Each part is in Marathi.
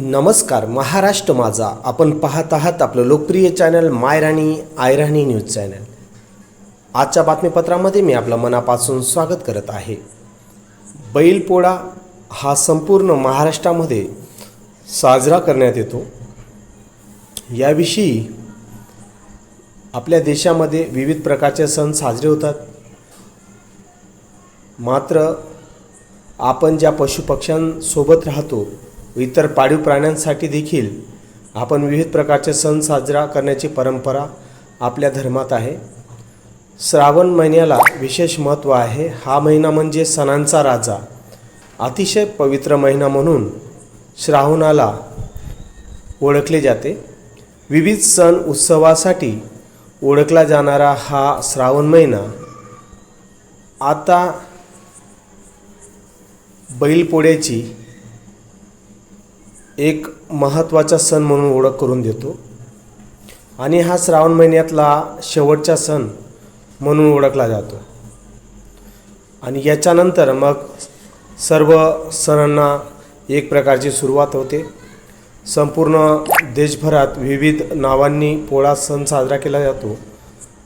नमस्कार महाराष्ट्र माझा. आपण पाहत आहात आपलं लोकप्रिय channel Mayrani Ayrani news channel. आजच्या बातमीपत्रामध्ये मी आपलं मनापासून स्वागत करत आहे. बैलपोळा हा संपूर्ण महाराष्ट्रामध्ये साजरा करण्यात येतो. याविषयी आपल्या देशामध्ये विविध प्रकारचे सण साजरे होतात. मात्र आपण ज्या पशुपक्ष्यांसोबत राहतो इतर पाळीव प्राण्यांसाठी देखील आपण विविध प्रकारचे सण साजरा करण्याची परंपरा आपल्या धर्मात आहे. श्रावण महिन्याला विशेष महत्त्व आहे. हा महिना म्हणजे सणांचा राजा. अतिशय पवित्र महिना म्हणून श्रावणाला ओळखले जाते. विविध सण उत्सवासाठी ओळखला जाणारा हा श्रावण महिना आता बैलपोळ्याची एक महत्त्वाचा सण म्हणून ओळख करून देतो. आणि हा श्रावण महिन्यातला शेवटचा सण म्हणून ओळखला जातो. आणि याच्यानंतर मग सर्व सणांना एक प्रकारची सुरुवात होते. संपूर्ण देशभरात विविध नावांनी पोळा सण साजरा केला जातो.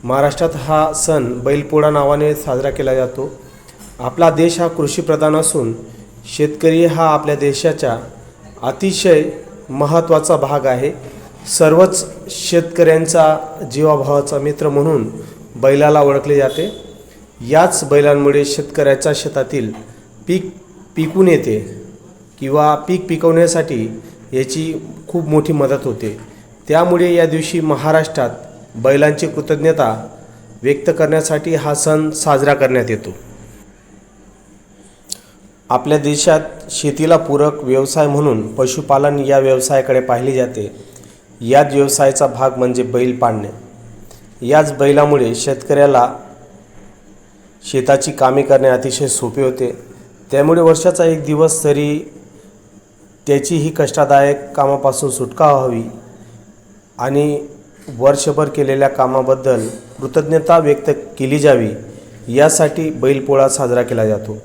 महाराष्ट्रात हा सण बैलपोळा नावाने साजरा केला जातो. आपला देश हा कृषीप्रधान असून शेतकरी हा आपल्या देशाच्या अतिशय महत्त्वाचा भाग आहे. सर्वच शेतकऱ्यांचा जीवाभावाचा मित्र म्हणून बैलाला ओळखले जाते. याच बैलांमुळे शेतकऱ्याच्या शेतातील पीक पिकून येते किंवा पीक पिकवण्यासाठी याची खूप मोठी मदत होते. त्यामुळे या दिवशी महाराष्ट्रात बैलांची कृतज्ञता व्यक्त करण्यासाठी हा सण साजरा करण्यात येतो. आपल्या देशात शेतीला पूरक व्यवसाय म्हणून पशुपालन या व्यवसायाकडे पाहिले जाते. याच व्यवसायाचा भाग म्हणजे बैल पाळणे. याच बैलामुळे शेतकऱ्याला शेताची कामे करणे अतिशय सोपे होते. त्यामुळे वर्षाचा एक दिवस तरी त्याची ही कष्टदायक कामापासून सुटका व्हावी आणि वर्षभर केलेल्या कामाबद्दल कृतज्ञता व्यक्त केली जावी यासाठी बैलपोळा साजरा केला जातो.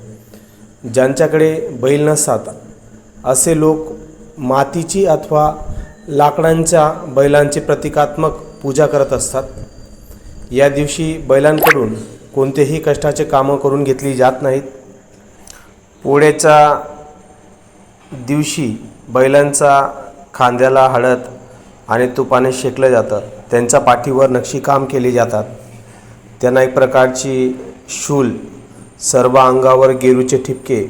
ज्यांच्याकडे बैल नसतात असे लोक मातीची अथवा लाकडांच्या बैलांची प्रतिकात्मक पूजा करत असतात. या दिवशी बैलांकडून कोणतेही कष्टाचे कामं करून घेतली जात नाहीत. पोळ्याच्या दिवशी बैलांचा खांद्याला हळद आणि तुपाने शेकलं जातं. त्यांच्या पाठीवर नक्षीकाम केले जातात. त्यांना एक प्रकारची शूल सर्व अंगावर गेरूचे ठिपके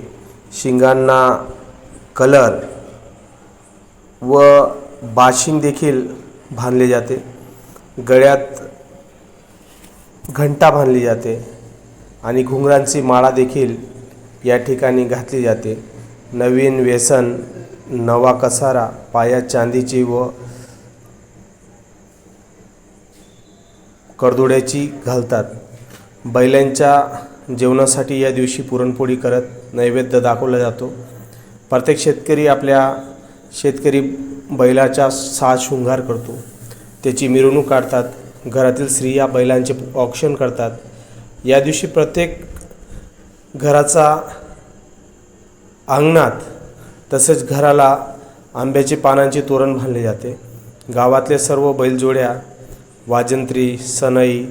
शिंगांना कलर व बाशिंग देखील बांधले जाते. गळ्यात घंटा बांधली जाते आणि घुंगरांची माळा देखील या ठिकाणी घातली जाते. नवीन व्यसन नवा कसारा पाया चांदीची व करदोड्याची घालतात. बैलांच्या जेवणासाठी या दिवशी पुरणपोळी करत नैवेद्य दाखवला जातो. प्रत्येक शेतकरी आपल्या शेतकरी बैलाचा साज शृंगार करतो. त्याची मिरवणूक काढतात. घरातील स्त्रिया बैलांचे ऑक्शन करतात. या दिवशी प्रत्येक घराचा अंगणात तसेच घराला आंब्याचे पानांचे तोरण बांधले जाते. गावातले सर्व बैलजोड्या वाजंत्री सनई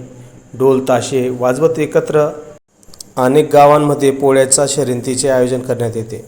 ढोल ताशे वाजवत एकत्र अनेक गावांमध्ये पोळ्याच्या शर्यतीचे आयोजन करण्यात येते.